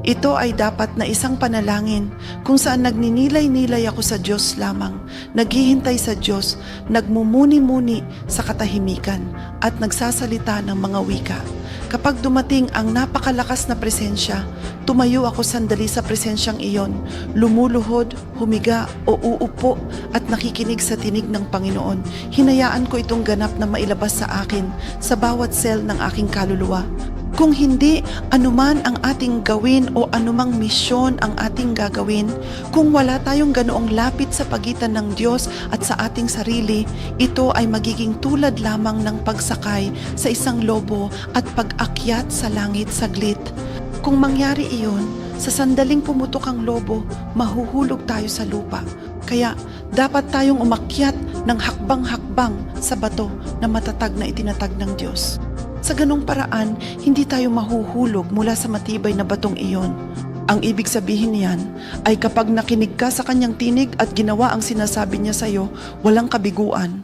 Ito ay dapat na isang panalangin kung saan nagninilay-nilay ako sa Diyos lamang, naghihintay sa Diyos, nagmumuni-muni sa katahimikan at nagsasalita ng mga wika. Kapag dumating ang napakalakas na presensya, tumayo ako sandali sa presensyang iyon, lumuluhod, humiga o uupo at nakikinig sa tinig ng Panginoon. Hinayaan ko itong ganap na mailabas sa akin sa bawat cell ng aking kaluluwa. Kung hindi, anuman ang ating gawin o anumang misyon ang ating gagawin, kung wala tayong ganoong lapit sa pagitan ng Diyos at sa ating sarili, ito ay magiging tulad lamang ng pagsakay sa isang lobo at pag-akyat sa langit saglit. Kung mangyari iyon, sa sandaling pumutok ang lobo, mahuhulog tayo sa lupa. Kaya dapat tayong umakyat ng hakbang-hakbang sa bato na matatag na itinatag ng Diyos. Sa ganong paraan, hindi tayo mahuhulog mula sa matibay na batong iyon. Ang ibig sabihin niyan ay kapag nakinig ka sa kanyang tinig at ginawa ang sinasabi niya sa iyo, walang kabiguan,